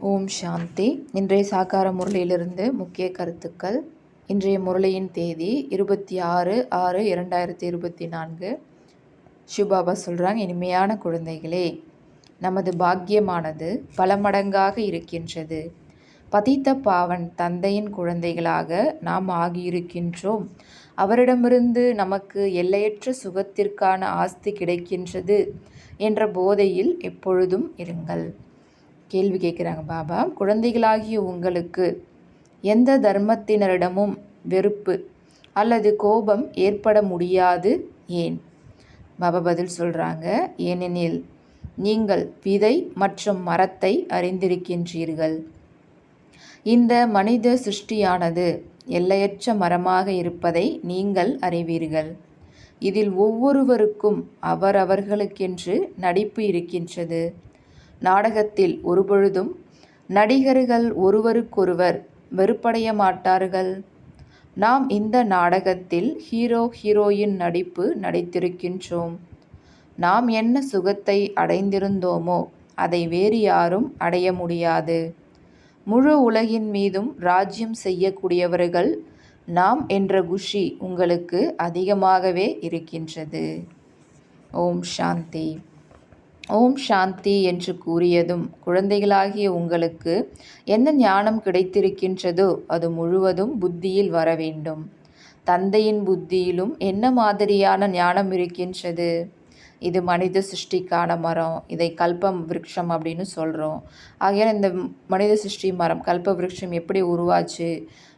ஓம் சாந்தி. இன்றைய சாக்கார முரளியிலிருந்து முக்கிய கருத்துக்கள். இன்றைய முரளியின் தேதி இருபத்தி ஆறு ஆறு இரண்டாயிரத்தி இருபத்தி நான்கு. ஷிபாபா சொல்கிறாங்க இனிமையான குழந்தைகளே நமது பாக்கியமானது பல மடங்காக இருக்கின்றது. பதித்த பாவன் தந்தையின் குழந்தைகளாக நாம் ஆகியிருக்கின்றோம். அவரிடமிருந்து நமக்கு எல்லையற்ற சுகத்திற்கான ஆஸ்தி கிடைக்கின்றது என்ற போதையில் எப்பொழுதும் இருங்கள். கேள்வி கேட்குறாங்க பாபா குழந்தைகளாகிய உங்களுக்கு எந்த தர்மத்தினரிடமும் வெறுப்பு அல்லது கோபம் ஏற்பட முடியாது ஏன்? பாபா பதில் சொல்கிறாங்க ஏனெனில் நீங்கள் விதை மற்றும் மரத்தை அறிந்திருக்கின்றீர்கள். இந்த மனித சிருஷ்டியானது எல்லையற்ற மரமாக இருப்பதை நீங்கள் அறிவீர்கள். இதில் ஒவ்வொருவருக்கும் அவரவர்களுக்கென்று நடிப்பு இருக்கின்றது. நாடகத்தில் ஒருபொழுதும் நடிகர்கள் ஒருவருக்கொருவர் வெறுப்படைய மாட்டார்கள். நாம் இந்த நாடகத்தில் ஹீரோ ஹீரோயின் நடிப்பு நடித்திருக்கின்றோம். நாம் என்ன சுகத்தை அடைந்திருந்தோமோ அதை வேறு யாரும் அடைய முடியாது. முழு உலகின் மீதும் ராஜ்யம் செய்யக்கூடியவர்கள் நாம் என்ற குஷி உங்களுக்கு அதிகமாகவே இருக்கின்றது. ஓம் சாந்தி. ஓம் சாந்தி என்று கூறியதும் குழந்தைகளாகிய உங்களுக்கு என்ன ஞானம் கிடைத்திருக்கின்றதோ அது முழுவதும் புத்தியில் வர வேண்டும். தந்தையின் புத்தியிலும் என்ன மாதிரியான ஞானம் இருக்கின்றது? இது மனித சிருஷ்டிக்கான மரம் இதை கல்பம் விருட்சம் அப்படின்னு சொல்கிறோம் ஆகையால் இந்த மனித சிருஷ்டி மரம் கல்ப விருட்சம் எப்படி உருவாச்சு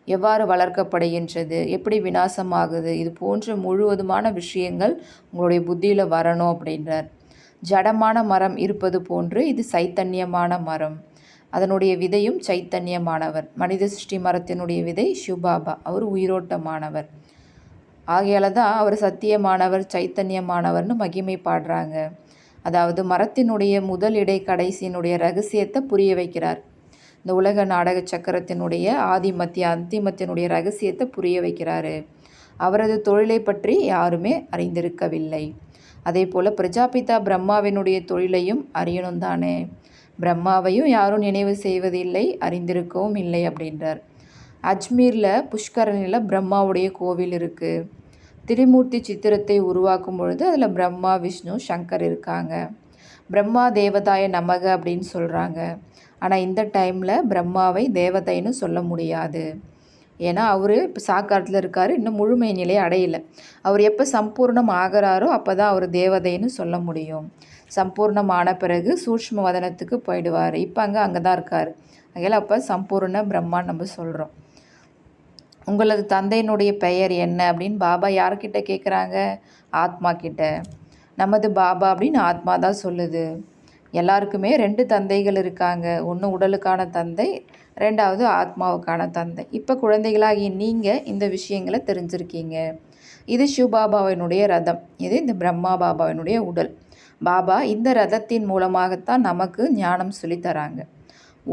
எவ்வாறு வளர்க்கப்படுகின்றது எப்படி வினாசமாகுது இது போன்ற முழுவதுமான விஷயங்கள் உங்களுடைய புத்தியில் வரணும் அப்படின்றார். ஜடமான மரம் இருப்பது போன்று இது சைத்தன்யமான மரம். அதனுடைய விதையும் சைத்தன்யமானவர். மனித சிருஷ்டி மரத்தினுடைய விதை ஷுபாபா. அவர் உயிரோட்டமானவர். ஆகையால் தான் அவர் சத்தியமானவர் சைத்தன்யமானவர்னு மகிமை பாடுறாங்க. அதாவது மரத்தினுடைய முதல் இடை கடைசியினுடைய ரகசியத்தை புரிய வைக்கிறார். இந்த உலக நாடக சக்கரத்தினுடைய ஆதி மத்திய அந்திமத்தினுடைய ரகசியத்தை புரிய வைக்கிறாரு. அவரது தொழிலை பற்றி யாருமே அறிந்திருக்கவில்லை. அதே போல் பிரஜாபிதா பிரம்மாவினுடைய தொழிலையும் அறியணும் தானே பிரம்மாவையும் யாரும் நினைவு செய்வதில்லை அறிந்திருக்கவும் இல்லை அப்படின்றார். அஜ்மீரில் புஷ்கரனில் பிரம்மாவுடைய கோவில் இருக்குது திரிமூர்த்தி சித்திரத்தை உருவாக்கும் பொழுது அதில் பிரம்மா விஷ்ணு சங்கர் இருக்காங்க. பிரம்மா தேவதாய நமக அப்படின்னு சொல்கிறாங்க ஆனால் இந்த டைமில் பிரம்மாவை தேவதைன்னு சொல்ல முடியாது. ஏன்னா அவர் இப்போ சாக்காரத்தில் இருக்கார் இன்னும் முழுமை நிலை அடையலை. அவர் எப்போ சம்பூர்ணம் ஆகிறாரோ அப்போ தான் அவர் தேவதைன்னு சொல்ல முடியும். சம்பூர்ணமான பிறகு சூஷ்ம வதனத்துக்கு போயிடுவார். இப்போ அங்கே அங்கே தான் இருக்கார். அதில் அப்போ சம்பூர்ண பிரம்மான்னு நம்ம சொல்கிறோம் உங்களது தந்தையினுடைய பெயர் என்ன அப்படின்னு பாபா யார்கிட்ட கேட்குறாங்க ஆத்மா கிட்ட. நமது பாபா அப்படின்னு ஆத்மா தான் சொல்லுது. எல்லாருக்குமே ரெண்டு தந்தைகள் இருக்காங்க. ஒன்று உடலுக்கான தந்தை ரெண்டாவது ஆத்மாவுக்கான தந்தை. இப்போ குழந்தைகளாகிய நீங்கள் இந்த விஷயங்களை தெரிஞ்சிருக்கீங்க. இது சிவபாபாவினுடைய ரதம். இது இந்த பிரம்மா பாபாவினுடைய உடல். பாபா இந்த ரதத்தின் மூலமாகத்தான் நமக்கு ஞானம் சொல்லித்தராங்க.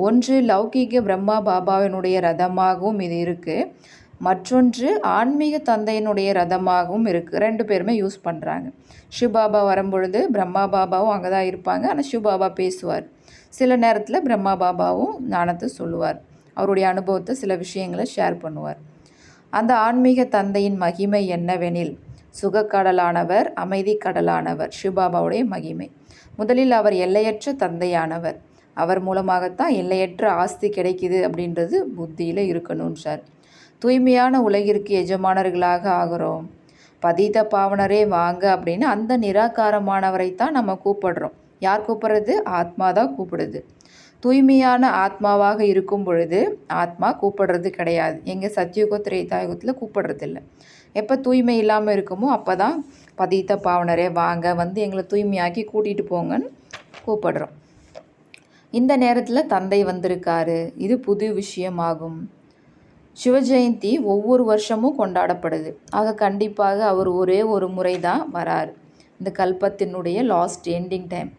ஒன்று லௌகீக பிரம்மா பாபாவினுடைய ரதமாகவும் இது இருக்குது மற்றொன்று ஆன்மீக தந்தையினுடைய ரதமாகவும் இருக்குது ரெண்டு பேருமே யூஸ் பண்ணுறாங்க சிவபாபா வரும்பொழுது பிரம்மா பாபாவும் அங்கே தான் இருப்பாங்க ஆனால் சிவபாபா பேசுவார். சில நேரத்தில் பிரம்மா பாபாவும் ஞானத்தை சொல்லுவார். அவருடைய அனுபவத்தை சில விஷயங்களை ஷேர் பண்ணுவார். அந்த ஆன்மீக தந்தையின் மகிமை என்னவெனில் சுகக்கடலானவர் அமைதி கடலானவர் சிவபாபாவுடைய மகிமை. முதலில் அவர் எல்லையற்ற தந்தையானவர். அவர் மூலமாகத்தான் எல்லையற்ற ஆஸ்தி கிடைக்குது அப்படின்றது புத்தியில் இருக்கணும் சார். தூய்மையான உலகிற்கு எஜமானர்களாக ஆகிறோம். பதித பாவனரே வாங்க அப்படின்னு அந்த நிராகாரமானவரை தான் நம்ம கூப்பிடுறோம். யார் கூப்பிட்றது? ஆத்மா தான் கூப்பிடுது. தூய்மையான ஆத்மாவாக இருக்கும் பொழுது ஆத்மா கூப்பிடுறது கிடையாது. எங்கள் சத்தியுக திரேதாயுகத்தில் கூப்பிடுறதில்ல. எப்போ தூய்மை இல்லாமல் இருக்குமோ அப்போ தான் பதித்த பாவனரே வாங்க வந்து எங்களை தூய்மையாக்கி கூட்டிகிட்டு போங்கன்னு கூப்பிடுறோம். இந்த நேரத்தில் தந்தை வந்திருக்காரு. இது புது விஷயமாகும். சிவஜெயந்தி ஒவ்வொரு வருஷமும் கொண்டாடப்படுது. ஆக கண்டிப்பாக அவர் ஒரே ஒரு முறை தான் வரார். இந்த கல்பத்தினுடைய லாஸ்ட் எண்டிங் டைம்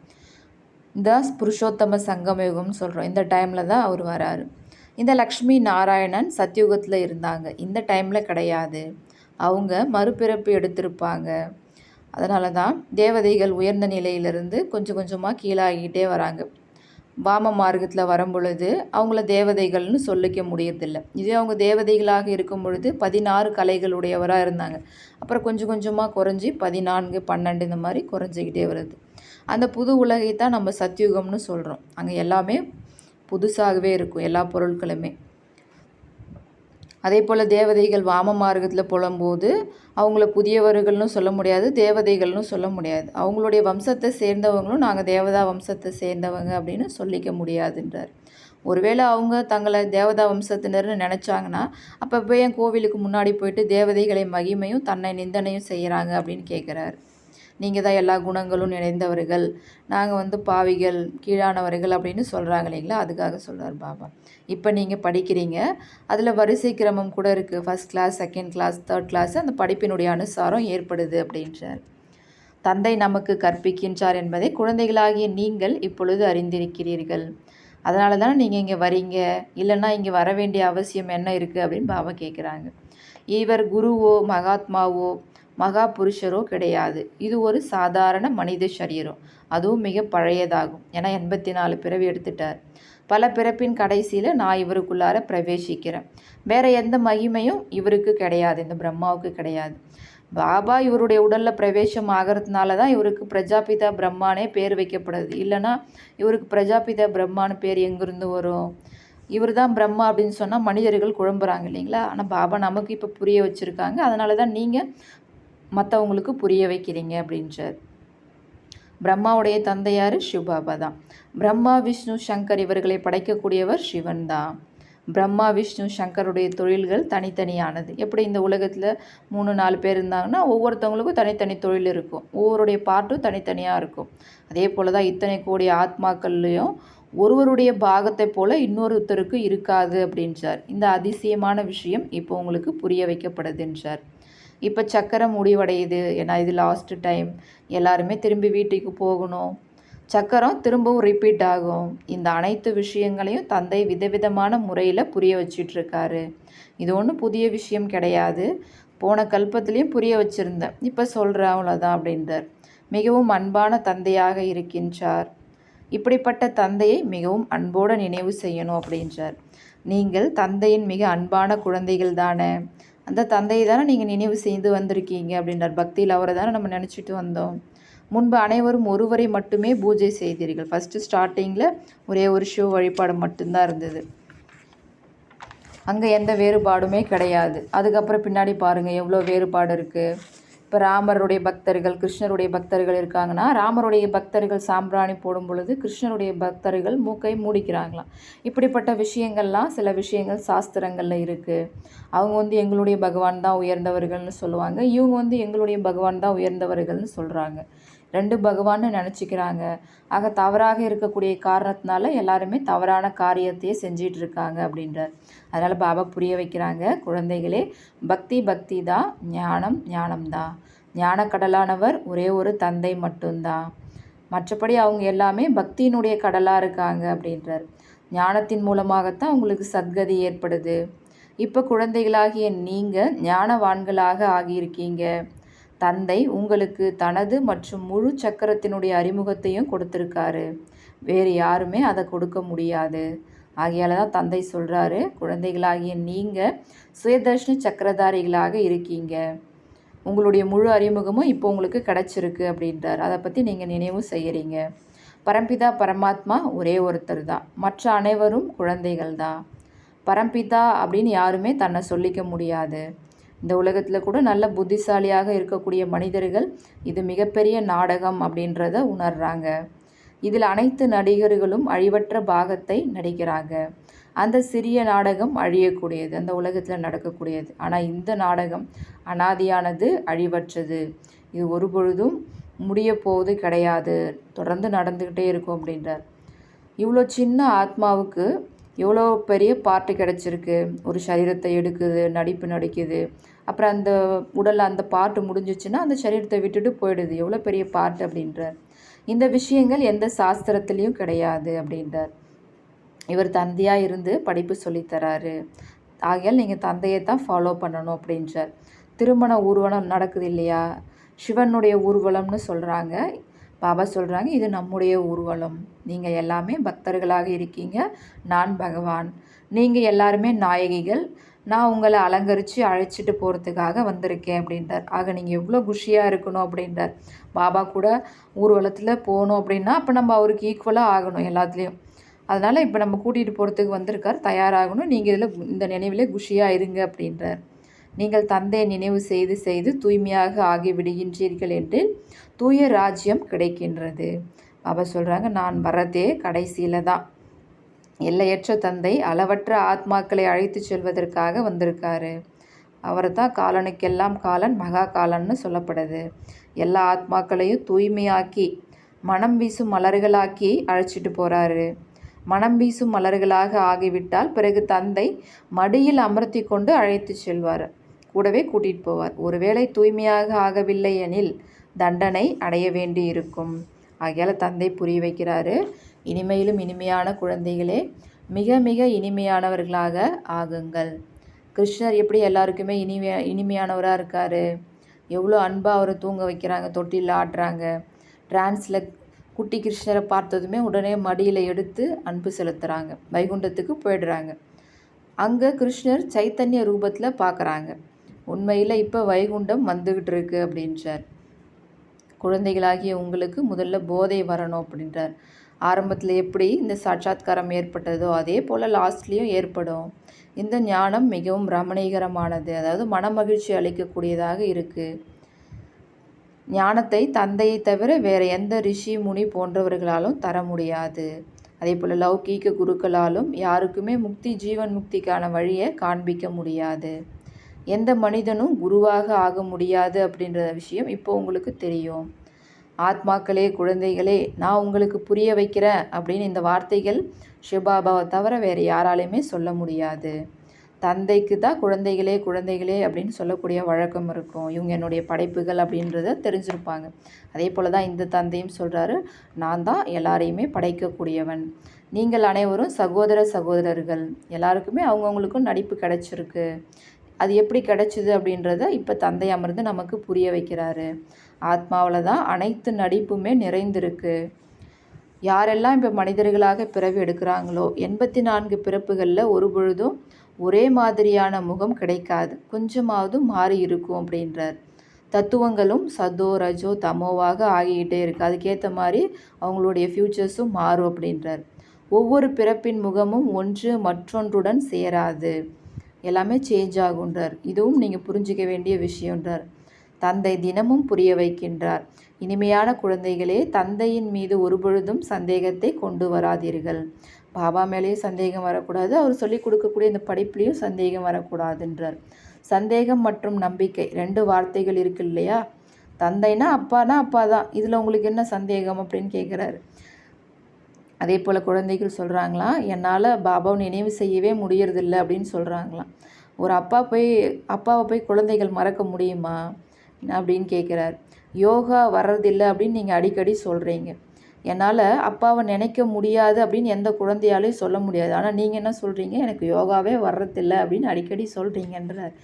இந்த புருஷோத்தம சங்கமயுகம்னு சொல்கிறோம் இந்த டைமில் தான் அவர் வராரு. இந்த லக்ஷ்மி நாராயணன் சத்யுகத்தில் இருந்தாங்க. இந்த டைமில் கிடையாது. அவங்க மறுபிறப்பு எடுத்திருப்பாங்க. அதனால தான் தேவதைகள் உயர்ந்த நிலையிலிருந்து கொஞ்சம் கொஞ்சமாக கீழாகிக்கிட்டே வராங்க. வாம மார்க்கத்தில் வரும் பொழுது அவங்கள தேவதைகள்னு சொல்லிக்க முடியறதில்ல. இதே அவங்க தேவதைகளாக இருக்கும் பொழுது பதினாறு கலைகளுடையவராக இருந்தாங்க. அப்புறம் கொஞ்சம் கொஞ்சமாக குறைஞ்சி பதினான்கு பன்னெண்டு இந்த மாதிரி குறைஞ்சிக்கிட்டே வருது. அந்த புது உலகை தான் நம்ம சத்யுகம்னு சொல்கிறோம் அங்கே எல்லாமே புதுசாகவே இருக்கும். எல்லா பொருட்களுமே. அதே போல் தேவதைகள் வாம மார்க்கத்தில் புலம்போது அவங்கள புதியவர்கள்னு சொல்ல முடியாது தேவதைகள்னு சொல்ல முடியாது. அவங்களுடைய வம்சத்தை சேர்ந்தவங்களும் நாங்கள் தேவதா வம்சத்தை சேர்ந்தவங்க அப்படின்னு சொல்லிக்க முடியாதுன்றார். ஒருவேளை அவங்க தங்களை தேவதா வம்சத்தினர்னு நினச்சாங்கன்னா அப்போ போய் என் கோவிலுக்கு முன்னாடி போயிட்டு தேவதைகளை மகிமையும் தன்னை நிந்தனையும் செய்கிறாங்க அப்படின்னு கேட்குறாரு நீங்கள் தான் எல்லா குணங்களும் நிறைந்தவர்கள். நாங்கள் வந்து பாவிகள் கீழானவர்கள் அப்படின்னு சொல்கிறாங்க இல்லைங்களா? அதுக்காக சொல்கிறார் பாபா. இப்போ நீங்கள் படிக்கிறீங்க. அதில் வரிசை கிரமம் கூட இருக்குது first class second class third class அந்த படிப்பினுடைய அனுசாரம் ஏற்படுது அப்படின்றார். தந்தை நமக்கு கற்பிக்கின்றார் என்பதை குழந்தைகளாகிய நீங்கள் இப்பொழுது அறிந்திருக்கிறீர்கள். அதனால தானே நீங்கள் இங்கே வரீங்க? இல்லைன்னா இங்கே வர வேண்டிய அவசியம் என்ன இருக்குது அப்படின்னு பாபா கேட்குறாங்க இவர் குருவோ மகாத்மாவோ மகா புருஷரோ கிடையாது. இது ஒரு சாதாரண மனித சரீரம். அதுவும் மிக பழையதாகும். ஏன்னா எண்பத்தி நாலு பிறவி எடுத்துட்டார். பல பிறப்பின் கடைசியில் நான் இவருக்குள்ளார பிரவேசிக்கிறேன். வேற எந்த மகிமையும் இவருக்கு கிடையாது. இந்த பிரம்மாவுக்கு கிடையாது. பாபா இவருடைய உடலில் பிரவேசம் ஆகிறதுனால தான் இவருக்கு பிரஜாபிதா பிரம்மானே பேர் வைக்கப்படுது. இல்லைன்னா இவருக்கு பிரஜாபிதா பிரம்மான்னு பேர் எங்கேருந்து வரும்? இவர் தான் பிரம்மா அப்படின்னு சொன்னால் மனிதர்கள் குழம்புறாங்க இல்லைங்களா? ஆனால் பாபா நமக்கு இப்போ புரிய வச்சுருக்காங்க. அதனால தான் நீங்கள் மற்றவங்களுக்கு புரிய வைக்கிறீங்க அப்படின்றார். பிரம்மாவுடைய தந்தையார் சிவபாபா தான். பிரம்மா விஷ்ணு சங்கர் இவர்களை படைக்கக்கூடியவர் சிவன் தான். பிரம்மா விஷ்ணு சங்கருடைய தொழில்கள் தனித்தனியானது. எப்படி இந்த உலகத்தில் மூணு நாலு பேர் இருந்தாங்கன்னா ஒவ்வொருத்தவங்களுக்கும் தனித்தனி தொழில் இருக்கும். ஒவ்வொருடைய பாட்டும் தனித்தனியாக இருக்கும். அதே போல் தான் இத்தனை கோடி ஆத்மாக்கள்லேயும் ஒருவருடைய பாகத்தை போல் இன்னொருத்தருக்கு இருக்காது அப்படின்றார். இந்த அதிசயமான விஷயம் இப்போ உங்களுக்கு புரிய வைக்கப்படுதுன்றார். இப்போ சக்கரம் முடிவடையுது. ஏன்னா இது லாஸ்ட்டு டைம் எல்லாருமே திரும்பி வீட்டுக்கு போகணும். சக்கரம் திரும்பவும் ரிப்பீட் ஆகும். இந்த அனைத்து விஷயங்களையும் தந்தை விதவிதமான முறையில் புரிய வச்சிட்ருக்காரு இது ஒன்றும் புதிய விஷயம் கிடையாது. போன கல்பத்துலேயும் புரிய வச்சுருந்தேன். இப்போ சொல்கிறேன் அவ்வளோதான் அப்படின்றார். மிகவும் அன்பான தந்தையாக இருக்கின்றார். இப்படிப்பட்ட தந்தையை மிகவும் அன்போடு நினைவு செய்யணும் அப்படின்றார். நீங்கள் தந்தையின் மிக அன்பான குழந்தைகள் தானே. அந்த தந்தையை தானே நீங்கள் நினைவு செய்து வந்திருக்கீங்க அப்படின்றார். பக்தியில் அவரை தானே நம்ம நினச்சிட்டு வந்தோம். முன்பு அனைவரும் ஒருவரை மட்டுமே பூஜை செய்தீர்கள். ஃபஸ்ட்டு ஸ்டார்டிங்கில் ஒரே ஒரு ஷோ வழிபாடு மட்டும்தான் இருந்தது. அங்கே எந்த வேறுபாடுமே கிடையாது. அதுக்கப்புறம் பின்னாடி பாருங்கள் எவ்வளோ வேறுபாடு இருக்குது இப்போ ராமருடைய பக்தர்கள் கிருஷ்ணருடைய பக்தர்கள் இருக்காங்கன்னா ராமருடைய பக்தர்கள் சாம்பிராணி போடும் பொழுது கிருஷ்ணருடைய பக்தர்கள் மூக்கை மூடிக்கிறாங்களாம். இப்படிப்பட்ட விஷயங்கள்லாம் சில விஷயங்கள் சாஸ்திரங்களில் இருக்குது அவங்க வந்து எங்களுடைய பகவான் தான் உயர்ந்தவர்கள்னு சொல்லுவாங்க. இவங்க வந்து எங்களுடைய பகவான் தான் உயர்ந்தவர்கள்னு சொல்கிறாங்க ரெண்டு பகவான்னு நினச்சிக்கிறாங்க. ஆக தவறாக இருக்கக்கூடிய காரணத்தினால எல்லாருமே தவறான காரியத்தையே செஞ்சிட்டு இருக்காங்க அப்படின்றார். அதனால் பாபா புரிய வைக்கிறாங்க குழந்தைகளே பக்தி பக்தி தான் ஞானம் ஞானம்தான் ஞானக்கடலானவர் ஒரே ஒரு தந்தை மட்டும்தான் மற்றபடி அவங்க எல்லாமே பக்தியினுடைய கடலாக இருக்காங்க அப்படின்றார். ஞானத்தின் மூலமாகத்தான் உங்களுக்கு சத்கதி ஏற்படுது. இப்போ குழந்தைகளாகிய நீங்கள் ஞானவான்களாக ஆகியிருக்கீங்க. தந்தை உங்களுக்கு தனது மற்றும் முழு சக்கரத்தினுடைய அறிமுகத்தையும் கொடுத்துருக்காரு. வேறு யாருமே அதை கொடுக்க முடியாது. ஆகையால் தான் தந்தை சொல்கிறாரு குழந்தைகளாகிய நீங்கள் சுயதர்ஷினி சக்கரதாரிகளாக இருக்கீங்க. உங்களுடைய முழு அறிமுகமும் இப்போ உங்களுக்கு கிடச்சிருக்கு அப்படின்றார். அதை பற்றி நீங்கள் நினைவும் செய்கிறீங்க பரம்பிதா பரமாத்மா ஒரே ஒருத்தர் தான். மற்ற அனைவரும் குழந்தைகள் தான். பரம்பிதா அப்படின்னு யாருமே தன்னை சொல்லிக்க முடியாது. இந்த உலகத்தில் கூட நல்ல புத்திசாலியாக இருக்கக்கூடிய மனிதர்கள் இது மிகப்பெரிய நாடகம் அப்படின்றத உணர்கிறாங்க இதில் அனைத்து நடிகர்களும் அழிவற்ற பாகத்தை நடிக்கிறாங்க. அந்த சிறிய நாடகம் அழியக்கூடியது அந்த உலகத்தில் நடக்கக்கூடியது. ஆனால் இந்த நாடகம் அனாதியானது அழிவற்றது. இது ஒரு பொழுதும் முடிய போவது கிடையாது. தொடர்ந்து நடந்துக்கிட்டே இருக்கும் அப்படின்றார். இவ்வளோ சின்ன ஆத்மாவுக்கு எவ்வளோ பெரிய பார்ட்டு கிடச்சிருக்கு. ஒரு சரீரத்தை எடுக்குது நடிப்பு நடிக்குது. அப்புறம் அந்த உடலில் அந்த பாட்டு முடிஞ்சிச்சுன்னா அந்த சரீரத்தை விட்டுட்டு போயிடுது. எவ்வளோ பெரிய பாட்டு அப்படின்றார். இந்த விஷயங்கள் எந்த சாஸ்திரத்துலேயும் கிடையாது அப்படின்றார். இவர் தந்தையாக இருந்து படிப்பு சொல்லித்தராரு ஆகையால் நீங்கள் தந்தையை தான் ஃபாலோ பண்ணணும் அப்படின்றார். திருமண ஊர்வலம் நடக்குது இல்லையா? சிவனுடைய ஊர்வலம்னு சொல்கிறாங்க பாபா சொல்கிறாங்க இது நம்முடைய ஊர்வலம். நீங்கள் எல்லாமே பக்தர்களாக இருக்கீங்க. நான் பகவான். நீங்கள் எல்லாருமே நாயகிகள். நான் உங்களை அலங்கரித்து அழைச்சிட்டு போகிறதுக்காக வந்திருக்கேன் அப்படின்றார். ஆக நீங்கள் எவ்வளோ குஷியாக இருக்கணும் அப்படின்றார். பாபா கூட ஊர்வலத்தில் போகணும் அப்படின்னா அப்போ நம்ம அவருக்கு ஈக்குவலாக ஆகணும் எல்லாத்துலேயும். அதனால் இப்போ நம்ம கூட்டிகிட்டு போகிறதுக்கு வந்திருக்கார் தயாராகணும். நீங்கள் இதில் இந்த நினைவிலே குஷியாக இருங்க அப்படின்றார். நீங்கள் தந்தையை நினைவு செய்து செய்து தூய்மையாக ஆகிவிடுகின்றீர்கள் என்று தூய ராஜ்யம் கிடைக்கின்றது. பாபா சொல்கிறாங்க நான் வரதே கடைசியில் தான். எல்லையற்ற தந்தை அளவற்ற ஆத்மாக்களை அழைத்து செல்வதற்காக வந்திருக்காரு. அவர் தான் காலனுக்கெல்லாம் காலன் மகா காலன்னு சொல்லப்படுது. எல்லா ஆத்மாக்களையும் தூய்மையாக்கி மனம் வீசும் மலர்களாக்கி அழைச்சிட்டு போகிறாரு மனம் வீசும் மலர்களாக ஆகிவிட்டால் பிறகு தந்தை மடியில் அமர்த்தி கொண்டு அழைத்து செல்வார். கூடவே கூட்டிகிட்டு போவார். ஒருவேளை தூய்மையாக ஆகவில்லை எனில் தண்டனை அடைய வேண்டி இருக்கும் ஆகையால் தந்தை புரிய வைக்கிறாரு. இனிமையிலும் இனிமையான குழந்தைகளே மிக மிக இனிமையானவர்களாக ஆகுங்கள். கிருஷ்ணர் எப்படி எல்லாருக்குமே இனிமையா இனிமையானவராக இருக்கார்? எவ்வளோ அன்பாக அவரை தூங்க வைக்கிறாங்க தொட்டியில் ஆடுறாங்க டிரான்ஸில் குட்டி கிருஷ்ணரை பார்த்ததுமே உடனே மடியில் எடுத்து அன்பு செலுத்துகிறாங்க வைகுண்டத்துக்கு போயிடுறாங்க. அங்கே கிருஷ்ணர் சைத்தன்ய ரூபத்தில் பார்க்குறாங்க உண்மையில் இப்போ வைகுண்டம் வந்துக்கிட்டு இருக்கு அப்படின்றார். குழந்தைகளாகிய உங்களுக்கு முதல்ல போதை வரணும் அப்படின்றார். ஆரம்பத்தில் எப்படி இந்த சாட்சாத்காரம் ஏற்பட்டதோ அதே போல் லாஸ்ட்லேயும் ஏற்படும். இந்த ஞானம் மிகவும் ரமணீகரமானது அதாவது மனமகிழ்ச்சி அளிக்கக்கூடியதாக இருக்குது ஞானத்தை தந்தையை தவிர வேறு எந்த ரிஷி முனி போன்றவர்களாலும் தர முடியாது. அதே போல் லௌகீக குருக்களாலும் யாருக்குமே முக்தி ஜீவன் முக்திக்கான வழியை காண்பிக்க முடியாது. எந்த மனிதனும் குருவாக ஆக முடியாது அப்படின்ற விஷயம் இப்போ உங்களுக்கு தெரியும். ஆத்மாக்களே குழந்தைகளே நான் உங்களுக்கு புரிய வைக்கிறேன் அப்படின்னு இந்த வார்த்தைகள் சிவபாபாவை தவிர வேறு யாராலையுமே சொல்ல முடியாது. தந்தைக்கு தான் குழந்தைகளே குழந்தைகளே அப்படின்னு சொல்லக்கூடிய வழக்கம் இருக்கும். இவங்க என்னுடைய படைப்புகள் அப்படின்றத தெரிஞ்சிருப்பாங்க. அதே போல் தான் இந்த தந்தையும் சொல்கிறாரு நான் தான் எல்லாரையுமே படைக்கக்கூடியவன். நீங்கள் அனைவரும் சகோதர சகோதரர்கள். எல்லாருக்குமே அவங்கவுங்களுக்கும் நடிப்பு கிடச்சிருக்கு. அது எப்படி கிடைச்சிது அப்படின்றத இப்போ தந்தை அமர்ந்து நமக்கு புரிய வைக்கிறாரு. ஆத்மாவில் தான் அனைத்து நடிப்புமே நிறைந்திருக்கு. யாரெல்லாம் இப்போ மனிதர்களாக பிறவி எடுக்கிறாங்களோ எண்பத்தி நான்கு பிறப்புகளில் ஒரு பொழுதும் ஒரே மாதிரியான முகம் கிடைக்காது. கொஞ்சமாவது மாறி இருக்கும் அப்படின்றார். தத்துவங்களும் சதோ ரஜோ தமோவாக ஆகிக்கிட்டே இருக்குது அதுக்கேற்ற மாதிரி அவங்களுடைய ஃப்யூச்சர்ஸும் மாறும் அப்படின்றார். ஒவ்வொரு பிறப்பின் முகமும் ஒன்று மற்றொன்றுடன் சேராது. எல்லாமே சேஞ்ச் ஆகுன்றார் இதுவும் நீங்கள் புரிஞ்சிக்க வேண்டிய விஷயன்றார் தந்தை தினமும் புரிய வைக்கின்றார். இனிமையான குழந்தைகளே தந்தையின் மீது ஒருபொழுதும் சந்தேகத்தை கொண்டு வராதீர்கள். பாபா மேலேயும் சந்தேகம் வரக்கூடாது. அவர் சொல்லிக் கொடுக்கக்கூடிய இந்த படிப்புலேயும் சந்தேகம் வரக்கூடாதுன்றார். சந்தேகம் மற்றும் நம்பிக்கை ரெண்டு வார்த்தைகள் இருக்கு இல்லையா? தந்தைனா அப்பானா அப்பா தான் இதில் உங்களுக்கு என்ன சந்தேகம் அப்படின்னு கேட்குறாரு அதே போல் குழந்தைகள் சொல்கிறாங்களாம் என்னால் பாபாவை நினைவு செய்யவே முடியறதில்ல அப்படின்னு சொல்கிறாங்களாம் ஒரு அப்பா போய் அப்பாவை போய் குழந்தைகள் மறக்க முடியுமா அப்படின்னு கேட்குறாரு யோகா வர்றதில்லை அப்படின்னு நீங்கள் அடிக்கடி சொல்கிறீங்க என்னால் அப்பாவை நினைக்க முடியாது அப்படின்னு எந்த குழந்தையாலையும் சொல்ல முடியாது. ஆனால் நீங்கள் என்ன சொல்கிறீங்க எனக்கு யோகாவே வர்றதில்லை அப்படின்னு அடிக்கடி சொல்கிறீங்கன்றார்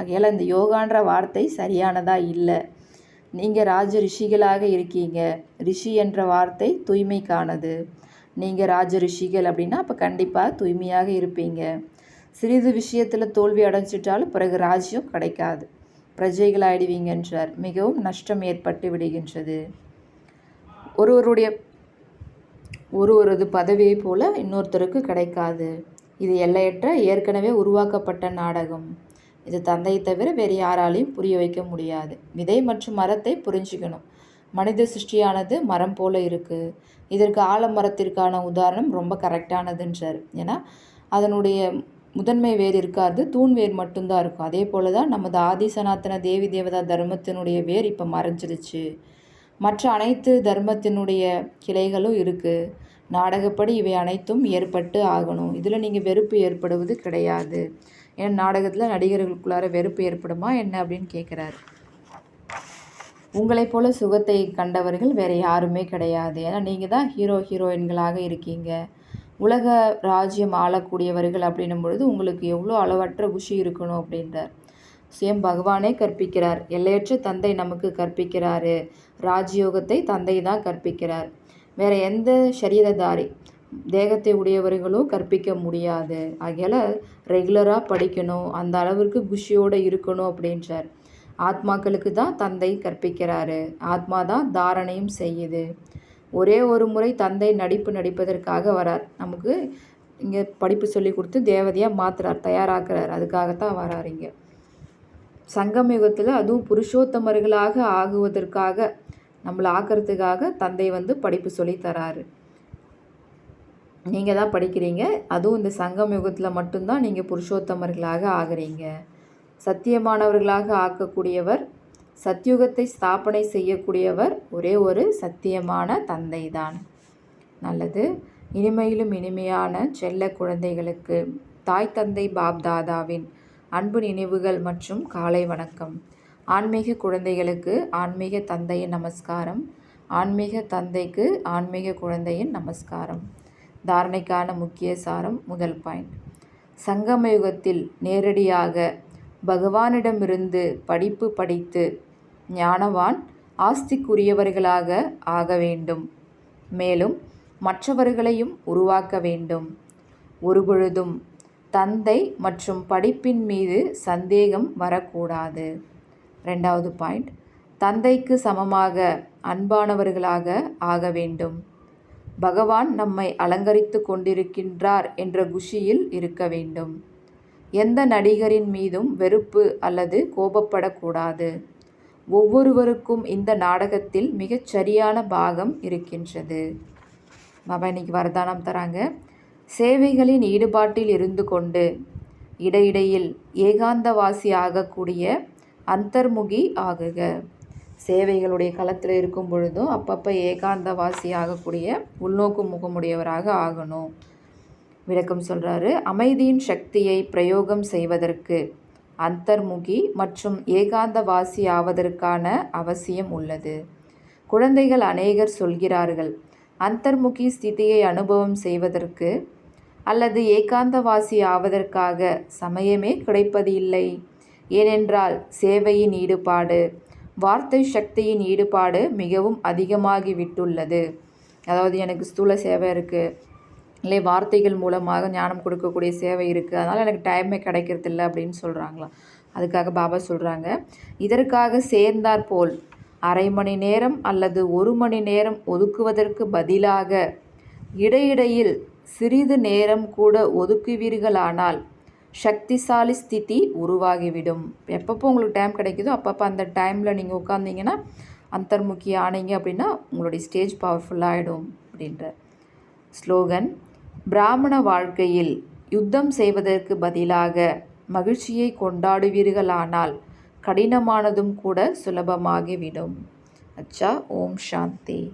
ஆகையால் இந்த யோகான்ற வார்த்தை சரியானதாக இல்லை. நீங்கள் ராஜ ரிஷிகளாக இருக்கீங்க. ரிஷி என்ற வார்த்தை தூய்மைக்கானது நீங்கள் ராஜ ரிஷிகள் அப்படின்னா அப்போ கண்டிப்பாக தூய்மையாக இருப்பீங்க. சிறிது விஷயத்தில் தோல்வி அடைஞ்சிட்டாலும் பிறகு ராஜ்யம் கிடைக்காது. பிரஜைகளாயிடுவீங்கன்றார். மிகவும் நஷ்டம் ஏற்பட்டு விடுகின்றது. ஒருவருடைய ஒருவரது பதவியை போல இன்னொருத்தருக்கு கிடைக்காது. இது எல்லையற்ற ஏற்கனவே உருவாக்கப்பட்ட நாடகம். இது தந்தையை தவிர வேறு யாராலையும் புரிய வைக்க முடியாது. விதை மற்றும் மரத்தை புரிஞ்சுக்கணும். மனித சிருஷ்டியானது மரம் போல இருக்குது இதற்கு ஆலமரத்திற்கான உதாரணம் ரொம்ப கரெக்டானதுன்றார். ஏன்னா அதனுடைய முதன்மை வேர் இருக்காது தூண் வேர் மட்டும்தான் இருக்கும். அதே போல தான் நமது ஆதி சனாத்தன தேவி தேவதா தர்மத்தினுடைய வேர் இப்போ மறைஞ்சிருச்சு. மற்ற அனைத்து தர்மத்தினுடைய கிளைகளும் இருக்குது நாடகப்படி இவை அனைத்தும் ஏற்பட்டு ஆகணும். இதில் நீங்கள் வெறுப்பு ஏற்படுவது கிடையாது. ஏன்னா நாடகத்தில் நடிகர்களுக்குள்ளார வெறுப்பு ஏற்படுமா? என்ன அப்படின்னு கேட்குறாரு உங்களைப் போல சுகத்தை கண்டவர்கள் வேறு யாருமே கிடையாது. ஏன்னா நீங்கள் தான் ஹீரோ ஹீரோயின்களாக இருக்கீங்க. உலக ராஜ்யம் ஆளக்கூடியவர்கள் அப்படின்னும் பொழுது உங்களுக்கு எவ்வளோ அளவற்ற குஷி இருக்கணும் அப்படின்றார். சுயம் பகவானே கற்பிக்கிறார். எல்லையற்ற தந்தை நமக்கு கற்பிக்கிறாரு. ராஜயோகத்தை தந்தை தான் கற்பிக்கிறார். வேற எந்த சரீரதாரி தேகத்தை உடையவர்களும் கற்பிக்க முடியாது. ஆகையால் ரெகுலராக படிக்கணும். அந்த அளவிற்கு குஷியோடு இருக்கணும் அப்படின்றார். ஆத்மாக்களுக்கு தான் தந்தை கற்பிக்கிறாரு. ஆத்மா தான் தாரணையும் செய்யுது. ஒரே ஒரு முறை தந்தை நடிப்பு நடிப்பதற்காக வரார். நமக்கு இங்கே படிப்பு சொல்லி கொடுத்து தேவதையாக மாத்துறார் தயாராக்குறார். அதுக்காகத்தான் வரார் இங்கே. சங்கம் யுகத்தில் அதுவும் புருஷோத்தமர்களாக ஆகுவதற்காக நம்மளை ஆக்கிறதுக்காக தந்தை வந்து படிப்பு சொல்லி தராரு. நீங்கள் தான் படிக்கிறீங்க. அதுவும் இந்த சங்கம் யுகத்தில் மட்டும்தான் நீங்கள் புருஷோத்தமர்களாக ஆகிறீங்க. சத்தியமானவர்களாக ஆக்கக்கூடியவர் சத்யுகத்தை ஸ்தாபனை செய்யக்கூடியவர் ஒரே ஒரு சத்தியமான தந்தை தான் நல்லது. இனிமையிலும் இனிமையான செல்ல குழந்தைகளுக்கு தாய் தந்தை பாப் தாதாவின் அன்பு நினைவுகள் மற்றும் காலை வணக்கம். ஆன்மீக குழந்தைகளுக்கு ஆன்மீக தந்தையின் நமஸ்காரம். ஆன்மீக தந்தைக்கு ஆன்மீக குழந்தையின் நமஸ்காரம். தாரணைக்கான முக்கிய சாரம் முதல் பாயிண்ட். சங்கமயுகத்தில் நேரடியாக பகவானிடமிருந்து படிப்பு படித்து ஞானவான் ஆஸ்திக்குரியவர்களாக ஆக வேண்டும். மேலும் மற்றவர்களையும் உருவாக்க வேண்டும். ஒருபொழுதும் தந்தை மற்றும் படிப்பின் மீது சந்தேகம் வரக்கூடாது. ரெண்டாவது பாயிண்ட். தந்தைக்கு சமமாக அன்பானவர்களாக ஆக வேண்டும். பகவான் நம்மை அலங்கரித்து கொண்டிருக்கின்றார் என்ற குஷியில் இருக்க வேண்டும். எந்த நடிகரின் மீதும் வெறுப்பு அல்லது கோபப்படக்கூடாது. ஒவ்வொருவருக்கும் இந்த நாடகத்தில் மிகச் சரியான பாகம் இருக்கின்றது. பாபா இன்னைக்கு வரதானம் தராங்க. சேவைகளின் ஈடுபாட்டில் இருந்து கொண்டு இடையிடையில் ஏகாந்தவாசி ஆகக்கூடிய அந்தர்முகி ஆகுக. சேவைகளுடைய களத்தில் இருக்கும் பொழுதும் அப்பப்போ ஏகாந்தவாசி ஆகக்கூடிய உள்நோக்கு முகமுடையவராக ஆகணும். விளக்கம் சொல்கிறாரு அமைதியின் சக்தியை பிரயோகம் செய்வதற்கு அந்தர்முகி மற்றும் ஏகாந்தவாசி ஆவதற்கான அவசியம் உள்ளது. குழந்தைகள் அநேகர் சொல்கிறார்கள் அந்தர்முகி ஸ்திதியை அனுபவம் செய்வதற்கு அல்லது ஏகாந்தவாசி ஆவதற்காக சமயமே கிடைப்பது இல்லை. ஏனென்றால் சேவையின் ஈடுபாடு வார்த்தை சக்தியின் ஈடுபாடு மிகவும் அதிகமாகிவிட்டுள்ளது. அதாவது எனக்கு ஸ்தூல சேவை இருக்குது இல்லை வார்த்தைகள் மூலமாக ஞானம் கொடுக்கக்கூடிய சேவை இருக்குது அதனால் எனக்கு டைமே கிடைக்கிறதில்ல அப்படின்னு சொல்கிறாங்களாம் அதுக்காக பாபா சொல்கிறாங்க இதற்காக சேர்ந்தார் போல் அரை மணி நேரம் அல்லது ஒரு மணி நேரம் ஒதுக்குவதற்கு பதிலாக இடையிடையில் சிறிது நேரம் கூட ஒதுக்குவீர்களானால் சக்திசாலி ஸ்திதி உருவாகிவிடும். எப்பப்போ உங்களுக்கு டைம் கிடைக்குதோ அப்பப்போ அந்த டைமில் நீங்கள் உட்காந்திங்கன்னா அந்தர்முகி ஆனீங்க அப்படின்னா உங்களுடைய ஸ்டேஜ் பவர்ஃபுல்லாகிடும் அப்படின்ற ஸ்லோகன் பிராமண வாழ்க்கையில் யுத்தம் செய்வதற்கு பதிலாக மகிழ்ச்சியை கொண்டாடுவீர்களானால் கடினமானதும் கூட சுலபமாகிவிடும். அச்சா ஓம் சாந்தி.